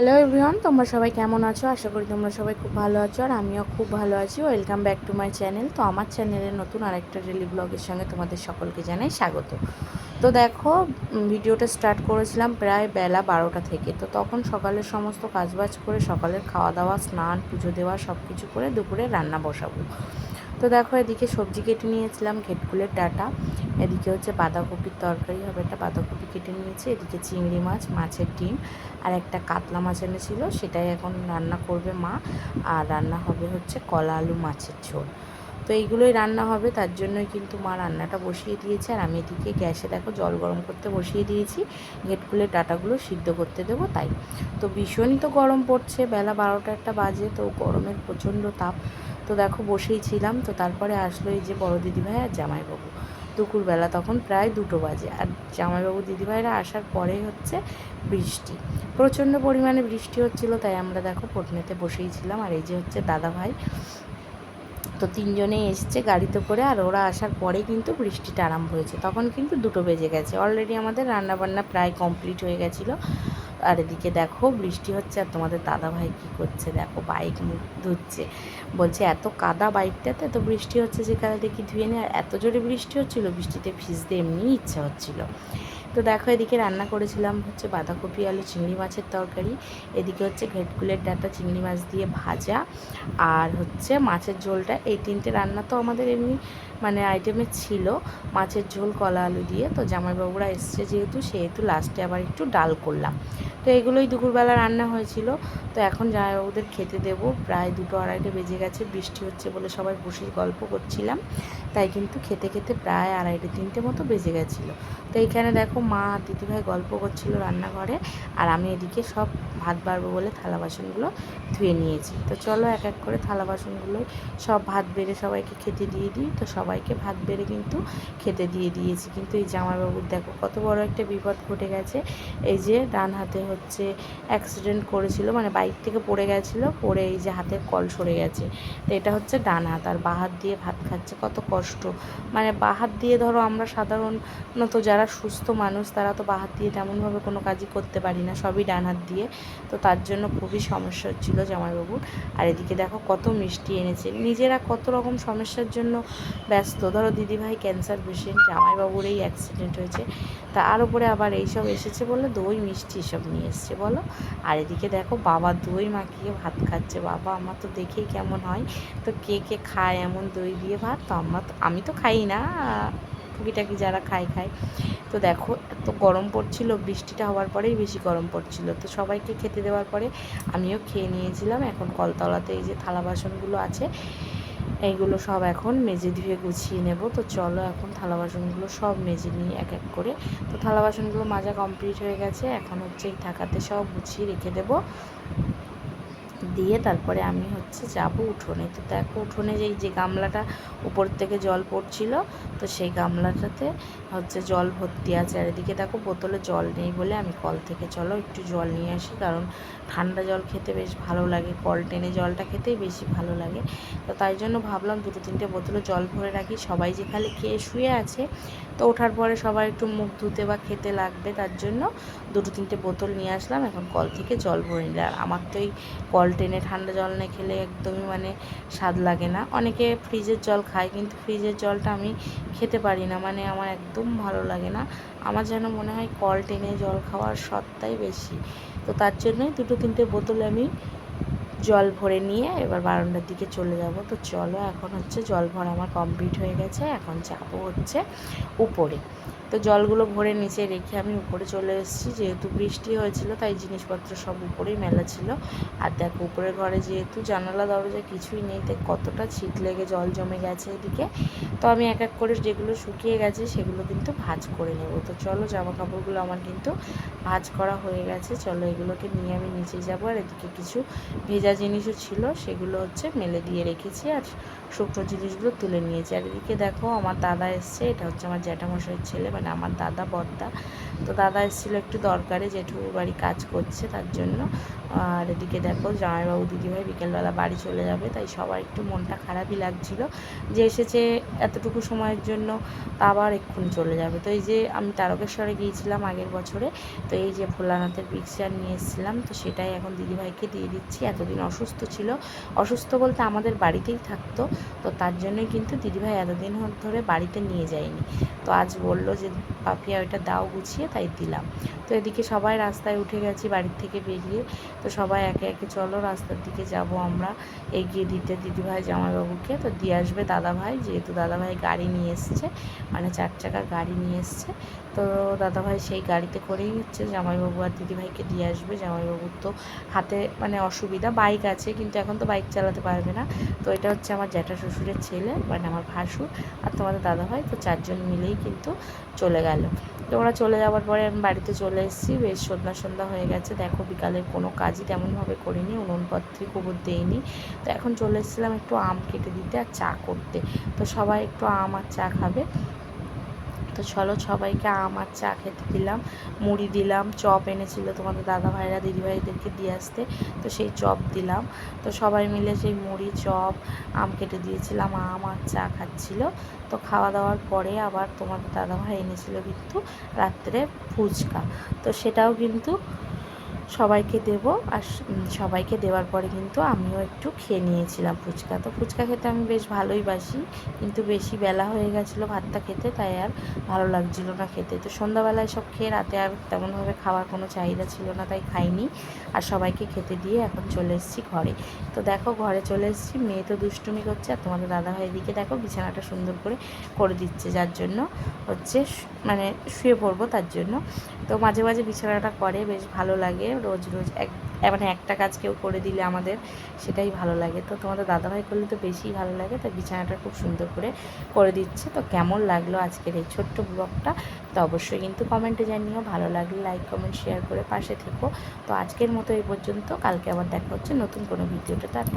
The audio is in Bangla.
হ্যালো এভরিওয়ান তোমরা সবাই কেমন আছো? আশা করি তোমরা সবাই খুব ভালো আছো আর আমিও খুব ভালো আছি। Welcome back to my channel তো আমার চ্যানেলের নতুন আরেকটা ডেলি ব্লগের সঙ্গে তোমাদের সকলকে জানাই স্বাগত। তো দেখো ভিডিওটা স্টার্ট করেছিলাম প্রায় বেলা বারোটা থেকে। তো তখন সকালের সমস্ত কাজবাজ করে সকালের খাওয়া দাওয়া স্নান, পুজো দেওয়া সব কিছু করে দুপুরে রান্না বসাবো। তো দেখো, এদিকে সবজি কেটে নিয়েছিলাম, ঘেটকুলের ডাটা। এদিকে হচ্ছে বাঁধাকপির তরকারি হবে একটা, বাঁধাকপি কেটে নিয়েছি। এদিকে চিংড়ি মাছ, মাছের ডিম আর একটা কাতলা মাছ এনেছিল, সেটাই এখন রান্না করবে মা। আর রান্না হবে হচ্ছে কলা আলু মাছের ঝোল। তো এইগুলোই রান্না হবে, তার জন্যই কিন্তু মা রান্নাটা বসিয়ে দিয়েছে। আর আমি এদিকে গ্যাসে দেখো জল গরম করতে বসিয়ে দিয়েছি। ঘেটকুলের ডাটাগুলো সিদ্ধ করতে দেবো তাই। তো ভীষণই তো গরম পড়ছে, বেলা বারোটা একটা বাজে, তো গরমের প্রচণ্ড তাপ। তো দেখো বসেই ছিলাম, তো তারপরে আসলো এই যে বড় দিদিভাই আর জামাইবাবু। দুপুরবেলা তখন প্রায় দুটো বাজে আর জামাইবাবু দিদিভাইরা আসার পরেই হচ্ছে বৃষ্টি। প্রচণ্ড পরিমাণে বৃষ্টি হচ্ছিল, তাই আমরা দেখো পটনেতে বসেই ছিলাম আর এই যে হচ্ছে দাদা ভাই তো তিনজনেই এসছে গাড়িতে করে আর ওরা আসার পরে কিন্তু বৃষ্টিটা আরম্ভ হয়েছে। তখন কিন্তু দুটো বেজে গেছে। অলরেডি আমাদের রান্নাবান্না প্রায় কমপ্লিট হয়ে গেছিল। আর এদিকে দেখো বৃষ্টি হচ্ছে আর তোমাদের দাদা ভাই কী করছে? দেখো বাইক ধুচ্ছে। বলছে, এত কাদা বাইকটাতে তো বৃষ্টি হচ্ছে যে কাদা দেখি ধুয়ে নেয়। আর এত জোরে বৃষ্টি হচ্ছিল, বৃষ্টিতে ভিজতে এমনিই ইচ্ছা হচ্ছিল। তো দেখো, এদিকে রান্না করেছিলাম হচ্ছে বাঁধাকপি, আলু, চিংড়ি মাছের তরকারি। এদিকে হচ্ছে ঘেটকুলের ডাটা, চিংড়ি মাছ দিয়ে ভাজা। আর হচ্ছে মাছের ঝোলটা, এই তিনটে রান্না তো আমাদের এমনি মানে আইটেমে ছিল। মাছের ঝোল, কলা আলু দিয়ে। তো জামাইবাবুরা এসছে যেহেতু, সেহেতু লাস্টে আবার একটু ডাল করলাম। তো এগুলোই দুপুরবেলা রান্না হয়েছিল। তো এখন জামাইবাবুদের খেতে দেবো। প্রায় দুটো আড়াইটে বেজে গেছে, বৃষ্টি হচ্ছে বলে সবাই বসে গল্প করছিলাম। তাই কিন্তু খেতে খেতে প্রায় আড়াইটে, তিনটে মতো বেজে গেছিল। তো এইখানে দেখো মা দিদিভাই গল্প করছিল রান্নাঘরে আর আমি এদিকে সব ভাত বাড়বো বলে থালা বাসনগুলো ধুয়ে নিয়েছি। তো চলো এক এক করে থালা বাসনগুলো সব ভাত বেড়ে সবাইকে খেতে দিয়ে দিই। তো সবাইকে ভাত বেড়ে কিন্তু খেতে দিয়ে দিয়েছি। কিন্তু এই জামাইবাবুর দেখো কত বড় একটা বিপদ ঘটে গেছে। এই যে ডান হাতে হচ্ছে অ্যাক্সিডেন্ট করেছিল মানে বাইক থেকে পড়ে গেছিল, পড়ে এই যে হাতের কল সরে গেছে। তো এটা হচ্ছে ডান হাত আর বাঁ হাত দিয়ে ভাত খাচ্ছে, কত কষ্ট। মানে বাঁ হাত দিয়ে ধরো আমরা সাধারণত যারা সুস্থ মানুষ তারা তো বাঁ হাত দিয়ে তেমনভাবে কোনো কাজই করতে পারি না, সবই ডান হাত দিয়ে। তো তার জন্য খুবই সমস্যা হচ্ছিল জামাইবাবুর। আর এদিকে দেখো কত মিষ্টি এনেছে। নিজেরা কত রকম সমস্যার জন্য ব্যস্ত। ধরো দিদিভাই ক্যান্সার পেশেন্ট, জামাইবাবুর এই অ্যাক্সিডেন্ট হয়েছে। তার উপরে আবার এইসব এসেছে বলে দই, মিষ্টি এসব নিয়ে এসছে বলো। আর এদিকে দেখো বাবা দই মাখিয়ে ভাত খাচ্ছে। বাবা, আমার তো দেখেই কেমন হয়। তো কে কে খায় এমন দই দিয়ে ভাত? তো আমার আমি তো খাই না। টুকিটাকি যারা খায় খায়। তো দেখো, এত গরম পড়ছিল, বৃষ্টিটা হওয়ার পরেই বেশি গরম পড়ছিল। তো সবাইকে খেতে দেওয়ার পরে আমিও খেয়ে নিয়েছিলাম। এখন কলতলাতে এই যে থালা বাসনগুলো আছে, এইগুলো সব এখন মেজে ধুয়ে গুছিয়ে নেব। তো চলো এখন থালা বাসনগুলো সব মেজে নিই এক এক করে। তো থালা বাসনগুলো মাজা কমপ্লিট হয়ে গেছে। এখন হচ্ছে এই থাকাতে সব গুছিয়ে রেখে দেবো। দিয়ে তারপরে আমি হচ্ছে যাব উঠোনে। তো দেখো উঠোনে যেই যে গামলাটা উপর থেকে জল পড়ছিল, তো সেই গামলাটাতে হচ্ছে জল ভর্তি আছে। আর এদিকে দেখো বোতলে জল নেই বলে আমি কল থেকে, চলো একটু জল নিয়ে আসি, কারণ ঠান্ডা জল খেতে বেশ ভালো লাগে। কল টেনে জলটা খেতেই বেশি ভালো লাগে। তো তাই জন্য ভাবলাম দুটো তিনটে বোতলে জল ভরে রাখি। সবাই যে খালি খেয়ে শুয়ে আছে, তো ওঠার পরে সবাই একটু মুখ ধুতে বা খেতে লাগবে, তার জন্য দুটো তিনটে বোতল নিয়ে আসলাম। এখন কল থেকে জল ভরে নিলে আর আমার তো এই কল টেনে ঠান্ডা জল না খেলে একদমই মানে স্বাদ লাগে না। অনেকে ফ্রিজের জল খায়, কিন্তু ফ্রিজের জলটা আমি খেতে পারি না মানে আমার একদম ভালো লাগে না। আমার যেন মনে হয় কল টেনে জল খাওয়ার সত্তাই বেশি। তো তার জন্যই দুটো তিনটে বোতল আমি জল ভরে নিয়ে এবার বারান্দার দিকে চলে যাব। তো চলো এখন হচ্ছে জল ভরা আমার কমপ্লিট হয়ে গেছে, এখন যাব হচ্ছে উপরে। তো জলগুলো ভরে নিচে রেখে আমি উপরে চলে এসেছি। যেহেতু বৃষ্টি হয়েছিল, তাই জিনিসপত্র সব উপরেই মেলা ছিল। আর দেখো, উপরের ঘরে যেহেতু জানালা, দরজা কিছুই নেই, তাই কতটা ছিট লেগে জল জমে গেছে এদিকে। তো আমি এক এক করে যেগুলো শুকিয়ে গেছে, সেগুলো কিন্তু ভাজ করে নেব। তো চলো জামা কাপড়গুলো আমার কিন্তু ভাজ করা হয়ে গেছে। চলো, এগুলোকে নিয়ে আমি নিচে যাব। আর এদিকে কিছু ভেজা জিনিসও ছিল, সেগুলো হচ্ছে মেলে দিয়ে রেখেছি। আর শুকনো জিনিসগুলো তুলে নিয়েছি। আর এদিকে দেখো, আমার দাদা এসছে। এটা হচ্ছে আমার জ্যাঠামশাইয়ের ছেলে মানে আমার দাদা, বর্দা। তো দাদা এসেছিল একটু দরকারে জেঠুর বাড়ি কাজ করছে তার জন্য। আর এদিকে দেখো জামাইবাবু দিদিভাই বিকেলবেলা বাড়ি চলে যাবে, তাই সবার একটু মনটা খারাপই লাগছিল। যে এসেছে এতটুকু সময়ের জন্য আবার এক্ষুনি চলে যাবে। তো এই যে আমি তারকেশ্বরে গিয়েছিলাম আগের বছরে, তো এই যে ভোলানাথের পিকচার নিয়ে এসেছিলাম, তো সেটাই এখন দিদিভাইকে দিয়ে দিচ্ছি। এতদিন অসুস্থ ছিল। অসুস্থ বলতে আমাদের বাড়িতেই থাকতো, তো তার জন্যই কিন্তু দিদিভাই এতদিন ধরে বাড়িতে নিয়ে যায়নি। তো আজ বলল যে পাপিয়া ওইটা দাও গুছিয়ে, তাই দিলাম। তো এদিকে সবাই রাস্তায় উঠে গেছি বাড়ির থেকে বেরিয়ে। তো সবাই একে একে চলো, রাস্তার দিকে যাব আমরা। এগিয়ে দিতে দিদিভাই জামাইবাবুকে, তো দিয়ে আসবে দাদাভাই, যেহেতু দাদাভাই গাড়ি নিয়ে এসছে মানে চার চাকার গাড়ি নিয়ে এসছে। তো দাদাভাই সেই গাড়িতে করেই হচ্ছে, জামাইবাবু আর দিদিভাইকে দিয়ে আসবে। জামাইবাবুর তো হাতে মানে অসুবিধা, বাইক আছে, কিন্তু এখন তো বাইক চালাতে পারবে না। তো এটা হচ্ছে আমার জ্যাঠা শ্বশুরের ছেলে মানে আমার ভাসুর আর তোমাদের দাদাভাই, তো চারজন মিলেই কিন্তু চলে গেল। তো ওরা চলে যাওয়ার পরে আমি বাড়িতে চলে এসেছি, বেশ সন্ধ্যা সন্ধ্যা হয়ে গেছে। দেখো বিকালের কোনো কাজই তেমনভাবে করিনি, উনুনপত্রী গোবর দেইনি। তো এখন চলে এসেছিলাম একটু আম কেটে দিতে আর চা করতে। তো সবাই একটু আম আর চা খাবে। তো চলো সবাইকে আম আর চা খেতে দিলাম, মুড়ি দিলাম, চপ এনেছিল তোমাদের দাদা ভাইরা দিদিভাইদেরকে দিয়ে আসতে, তো সেই চপ দিলাম। তো সবাই মিলে সেই মুড়ি, চপ, আম কেটে দিয়েছিলাম, আম আর চা খাচ্ছিল। তো খাওয়া দাওয়ার পরে আবার তোমাদের দাদা ভাই এনেছিল কিন্তু রাত্রে ফুচকা। তো সেটাও কিন্তু সবাইকে দেব আর সবাইকে দেওয়ার পরে কিন্তু আমিও একটু খেয়ে নিয়েছিলাম ফুচকা। তো ফুচকা খেতে আমি বেশ ভালোই বাসি, কিন্তু বেশি বেলা হয়ে গেছিল ভাতটা খেতে, তাই আর ভালো লাগছিল না খেতে। তো সন্ধ্যাবেলায় সব খেয়ে রাতে আর তেমনভাবে খাওয়ার কোনো চাহিদা ছিল না, তাই খাইনি। আর সবাইকে খেতে দিয়ে এখন চলে এসেছি ঘরে। তো দেখো ঘরে চলে এসেছি, মেয়ে তো দুষ্টুমি করছে আর তোমাদের দাদাভাই দিকে দেখো বিছানাটা সুন্দর করে করে দিচ্ছে, যার জন্য হচ্ছে মানে শুয়ে পড়ব তার জন্য। তো মাঝে মাঝে বিছানাটা করে, বেশ ভালো লাগে। রোজ রোজ এক মানে একটা কাজ কেউ করে দিলে আমাদের সেটাই ভালো লাগে। তো তোমাদের দাদাভাই করলে তো বেশিই ভালো লাগে, তো বিছানাটা খুব সুন্দর করে করে দিচ্ছে। তো কেমন লাগল আজকের এই ছোট্ট ব্লগটা? তো অবশ্যই কিন্তু কমেন্টে জানিও, ভালো লাগলে লাইক, কমেন্ট, শেয়ার করে পাশে থেকো। তো আজকের মতো এই পর্যন্ত, কালকে আবার দেখা হচ্ছে নতুন কোনো ভিডিওটা টাটা।